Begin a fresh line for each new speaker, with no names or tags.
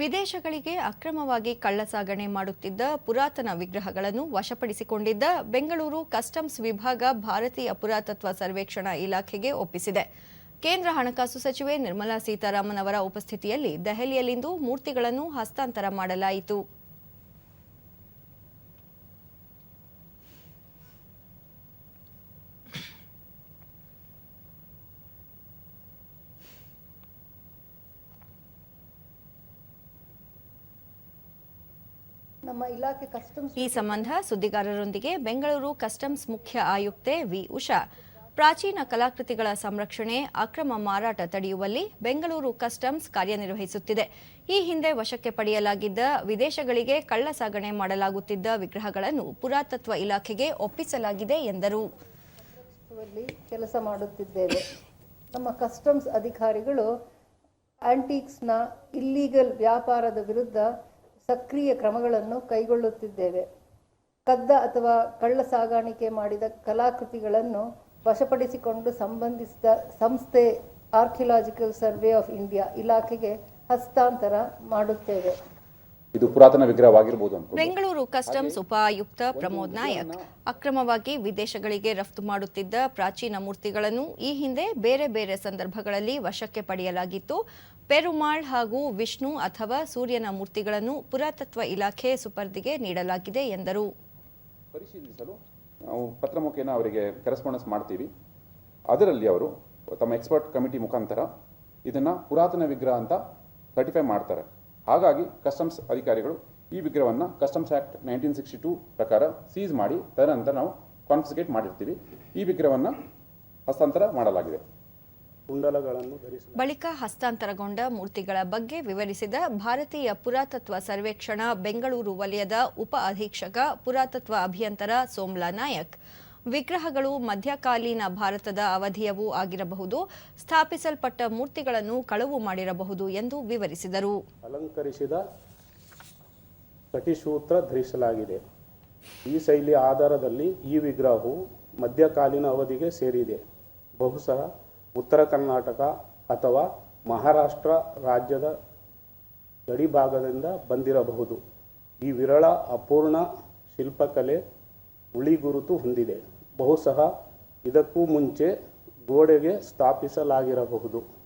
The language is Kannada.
ವಿದೇಶಗಳಿಗೆ ಅಕ್ರಮವಾಗಿ ಕಳ್ಳಸಾಗಣೆ ಮಾಡುತ್ತಿದ್ದ ಪುರಾತನ ವಿಗ್ರಹಗಳನ್ನು ವಶಪಡಿಸಿಕೊಂಡಿದ್ದ ಬೆಂಗಳೂರು ಕಸ್ಟಮ್ಸ್ ವಿಭಾಗ ಭಾರತೀಯ ಪುರಾತತ್ವ ಸರ್ವೇಕ್ಷಣಾ ಇಲಾಖೆಗೆ ಒಪ್ಪಿಸಿದೆ. ಕೇಂದ್ರ ಹಣಕಾಸು ಸಚಿವೆ ನಿರ್ಮಲಾ ಸೀತಾರಾಮನ್ ಅವರ ಉಪಸ್ಥಿತಿಯಲ್ಲಿ ದೆಹಲಿಯಲ್ಲಿಂದು ಮೂರ್ತಿಗಳನ್ನು ಹಸ್ತಾಂತರ ಮಾಡಲಾಯಿತು.
ನಮ್ಮ ಇಲಾಖೆ ಕಸ್ಟಮ್ಸ್
ಈ ಸಂಬಂಧ ಸುದ್ದಿಗಾರರೊಂದಿಗೆ ಬೆಂಗಳೂರು ಕಸ್ಟಮ್ಸ್ ಮುಖ್ಯ ಆಯುಕ್ತೆ ವಿ ಉಷಾ. ಪ್ರಾಚೀನ ಕಲಾಕೃತಿಗಳ ಸಂರಕ್ಷಣೆ ಅಕ್ರಮ ಮಾರಾಟ ತಡೆಯುವಲ್ಲಿ ಬೆಂಗಳೂರು ಕಸ್ಟಮ್ಸ್ ಕಾರ್ಯನಿರ್ವಹಿಸುತ್ತಿದೆ. ಈ ಹಿಂದೆ ವಶಕ್ಕೆ ಪಡೆಯಲಾಗಿದ್ದ ವಿದೇಶಗಳಿಗೆ ಕಳ್ಳ ಸಾಗಣೆ ಮಾಡಲಾಗುತ್ತಿದ್ದ ವಿಗ್ರಹಗಳನ್ನು ಪುರಾತತ್ವ ಇಲಾಖೆಗೆ ಒಪ್ಪಿಸಲಾಗಿದೆ ಎಂದರು.
ಕೆಲಸ ಮಾಡುತ್ತಿದ್ದೇವೆ. ನಮ್ಮ ಕಸ್ಟಮ್ಸ್ ಅಧಿಕಾರಿಗಳು ಆಂಟಿಕ್ಸ್ನ ಇಲ್ಲೀಗಲ್ ವ್ಯಾಪಾರದ ವಿರುದ್ಧ ಸಕ್ರಿಯ ಕ್ರಮಗಳನ್ನು ಕೈಗೊಳ್ಳುತ್ತಿದ್ದೇವೆ. ಕದ್ದ ಅಥವಾ ಕಳ್ಳ ಸಾಗಾಣಿಕೆ ಮಾಡಿದ ಕಲಾಕೃತಿಗಳನ್ನು ವಶಪಡಿಸಿಕೊಂಡು ಸಂಬಂಧಿಸಿದ ಸಂಸ್ಥೆ ಆರ್ಕಿಯಲಾಜಿಕಲ್ ಸರ್ವೆ ಆಫ್ ಇಂಡಿಯಾ ಇಲಾಖೆಗೆ ಹಸ್ತಾಂತರ ಮಾಡುತ್ತೇವೆ.
ಇದು ಪುರಾತನ ವಿಗ್ರಹವಾಗಿರಬಹುದು
ಬೆಂಗಳೂರು ಕಸ್ಟಮ್ಸ್ ಉಪಾಯುಕ್ತ ಪ್ರಮೋದ್ ನಾಯಕ್ ಅಕ್ರಮವಾಗಿ ವಿದೇಶಗಳಿಗೆ ರಫ್ತು ಮಾಡುತ್ತಿದ್ದ ಪ್ರಾಚೀನ ಮೂರ್ತಿಗಳನ್ನು ಈ ಹಿಂದೆ ಬೇರೆ ಬೇರೆ ಸಂದರ್ಭಗಳಲ್ಲಿ ವಶಕ್ಕೆ ಪಡೆಯಲಾಗಿತ್ತು. ಪೆರುಮಾಳ್ ಹಾಗೂ ವಿಷ್ಣು ಅಥವಾ ಸೂರ್ಯನ ಮೂರ್ತಿಗಳನ್ನು ಪುರಾತತ್ವ ಇಲಾಖೆ ಸುಪರ್ದಿಗೆ ನೀಡಲಾಗಿದೆ ಎಂದರು.
ಪರಿಶೀಲಿಸಲು ನಾವು ಪತ್ರ ಮುಖೇನ ಅವರಿಗೆ ಕರೆಸ್ಪಾಂಡೆನ್ಸ್ ಮಾಡ್ತೀವಿ. ಅದರಲ್ಲಿ ಅವರು ತಮ್ಮ ಎಕ್ಸ್ಪರ್ಟ್ ಕಮಿಟಿ ಮುಖಾಂತರ ಇದನ್ನ ಪುರಾತನ ವಿಗ್ರಹ ಅಂತ ಸರ್ಟಿಫೈ ಮಾಡ್ತಾರೆ. ಹಾಗಾಗಿ ಕಸ್ಟಮ್ಸ್ ಅಧಿಕಾರಿಗಳು ಈ ವಿಗ್ರಹವನ್ನು customs act nineteen sixty two ಪ್ರಕಾರ ಸೀಸ್ ಮಾಡಿ ತದನಂತರ ನಾವು ಕಾನ್ಫಿಸ್ಕೇಟ್ ಮಾಡಿರ್ತೀವಿ. ಈ ವಿಗ್ರಹವನ್ನು ಹಸ್ತಾಂತರ ಮಾಡಲಾಗಿದೆ.
ಕುಂಡಲಗಳನ್ನು
ಬಳಿಕ ಹಸ್ತಾಂತರಗೊಂಡ ಮೂರ್ತಿಗಳ ಬಗ್ಗೆ ವಿವರಿಸಿದ ಭಾರತೀಯ ಪುರಾತತ್ವ ಸರ್ವೇಕ್ಷಣಾ ಬೆಂಗಳೂರು ವಲಯದ ಉಪ ಅಧೀಕ್ಷಕ ಪುರಾತತ್ವ ಅಭಿಯಂತರ ಸೋಮ್ಲಾ ನಾಯಕ್. ವಿಗ್ರಹಗಳು ಮಧ್ಯಕಾಲೀನ ಭಾರತದ ಅವಧಿಯವೂ ಆಗಿರಬಹುದು, ಸ್ಥಾಪಿಸಲ್ಪಟ್ಟ ಮೂರ್ತಿಗಳನ್ನು ಕಳವು ಮಾಡಿರಬಹುದು ಎಂದು ವಿವರಿಸಿದರು.
ಅಲಂಕರಿಸಿದ ಕಟಿಸೂತ್ರ ಧರಿಸಲಾಗಿದೆ. ಈ ಶೈಲಿಯ ಆಧಾರದಲ್ಲಿ ಈ ವಿಗ್ರಹವು ಮಧ್ಯಕಾಲೀನ ಅವಧಿಗೆ ಸೇರಿದೆ. ಬಹುಶಃ ಉತ್ತರ ಕರ್ನಾಟಕ ಅಥವಾ ಮಹಾರಾಷ್ಟ್ರ ರಾಜ್ಯದ ಗಡಿಭಾಗದಿಂದ ಬಂದಿರಬಹುದು. ಈ ವಿರಳ ಅಪೂರ್ಣ ಶಿಲ್ಪಕಲೆ ಉಳಿಗುರುತು ಹೊಂದಿದೆ. ಬಹುಶಃ ಇದಕ್ಕೂ ಮುಂಚೆ ಗೋಡೆಗೆ ಸ್ಥಾಪಿಸಲಾಗಿರಬಹುದು.